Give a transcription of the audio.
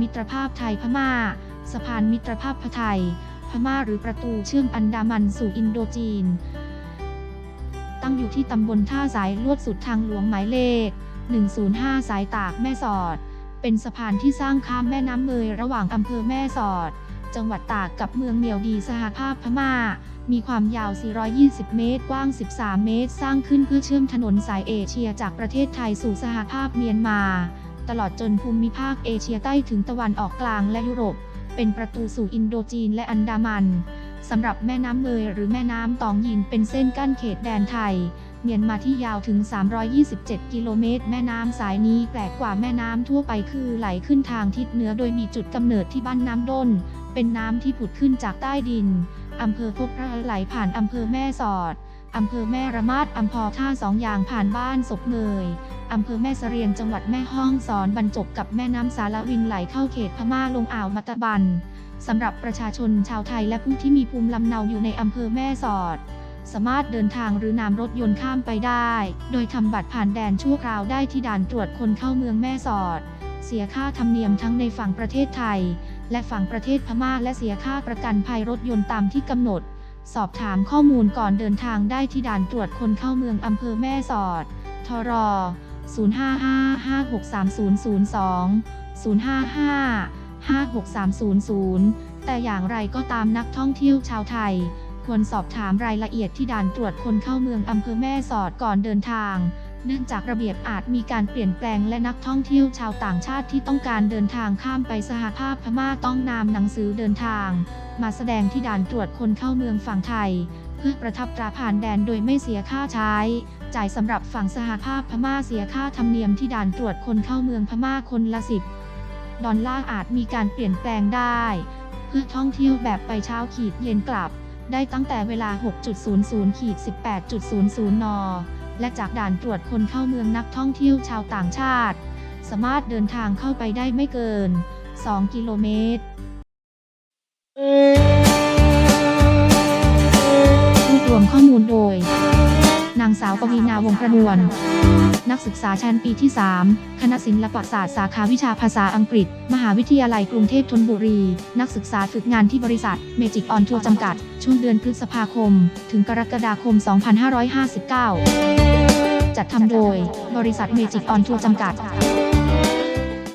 มิตรภาพไทยพม่า สะพานมิตรภาพพไทย พม่าหรือประตูเชื่อมอันดามันสู่อินโดจีน ตั้งอยู่ที่ตำบลท่าสายลวดสุดทางหลวงหมายเลข 105 สายตากแม่สอด เป็นสะพานที่สร้างข้ามแม่น้ำเมยระหว่างอำเภอแม่สอด จังหวัดตากกับเมืองเมียวดีสหภาพพม่า มีความยาว 420 เมตร กว้าง 13 เมตร สร้างขึ้นเพื่อเชื่อมถนนสายเอเชียจากประเทศไทยสู่สหภาพเมียนมา ตลอดจนภูมิภาคเอเชียใต้ถึงตะวันออกกลางและยุโรป เป็นประตูสู่อินโดจีนและอันดามันสำหรับแม่น้ำเมยหรือแม่น้ำตองยินเป็นเส้นกั้นเขตแดนไทย เมียนมาที่ยาวถึง 327 กิโลเมตร แม่น้ำสายนี้แปลกกว่าแม่น้ำทั่วไปคือไหลขึ้นทางทิศเหนือโดยมีจุดกำเนิดที่บ้านน้ำด้น เป็นน้ำที่ผุดขึ้นจากใต้ดินอำเภอพบพระไหลผ่านอำเภอแม่สอด อำเภอแม่ระมาดอำเภอท่าสองอย่างผ่านบ้านศพเมยอำเภอแม่เสรียงจังหวัดแม่ฮ่องสอนบรรจบกับแม่น้ำสารวินไหลเข้าเขตพม่าลงอ่าวมัตบันสำหรับประชาชนชาวไทยและผู้ที่มีภูมิลำเนาอยู่ในอำเภอแม่สอด สามารถเดินทางหรือนำรถยนต์ข้ามไปได้ โดยทำบัตรผ่านแดนชั่วคราวได้ที่ด่านตรวจคนเข้าเมืองแม่สอด เสียค่าธรรมเนียมทั้งในฝั่งประเทศไทย และฝั่งประเทศพม่าและเสียค่าประกันภัยรถยนต์ตามที่กำหนด สอบถามข้อมูลก่อนเดินทางได้ที่ด่านตรวจคนเข้าเมืองอำเภอแม่สอด ทร 055563002 055 56300 แต่อย่างไรก็ตามนักท่องเที่ยวชาวไทย ควรสอบถามรายละเอียดที่ด่านตรวจคนเข้าเมืองอำเภอแม่สอดก่อนเดินทาง เนื่องจากระเบียบอาจมีการเปลี่ยนแปลงและนักท่องเที่ยวชาวต่างชาติที่ต้องการเดินทางข้ามไปสหภาพพม่าต้องนำหนังสือเดินทางมาแสดงที่ด่านตรวจคนเข้าเมืองฝั่งไทย เพื่อประทับตราผ่านแดนโดยไม่เสียค่าใช้ จ่ายสำหรับฝั่งสหภาพพม่าเสียค่าธรรมเนียมที่ด่านตรวจคนเข้าเมืองพม่าคนละสิบดอลลาร์อาจมีการเปลี่ยนแปลงได้ เพื่อท่องเที่ยวแบบไปเช้าขีดเย็นกลับ ได้ตั้งแต่เวลา 6.00ขีด18.00 น และจากด่านตรวจคนเข้าเมืองนักท่องเที่ยวชาวต่างชาติ สามารถเดินทางเข้าไปได้ไม่เกิน 2 กิโลเมตร นางสาวปวีณาวงประนวล นักศึกษาชั้นปีที่ 3 คณะศิลปศาสตร์สาขาวิชาภาษาอังกฤษ มหาวิทยาลัยกรุงเทพธนบุรี นักศึกษาฝึกงานที่บริษัทเมจิกออนทัวร์จำกัด ช่วงเดือนพฤษภาคม ถึงกรกฎาคม 2559 จัดทำโดย บริษัทเมจิกออนทัวร์จำกัด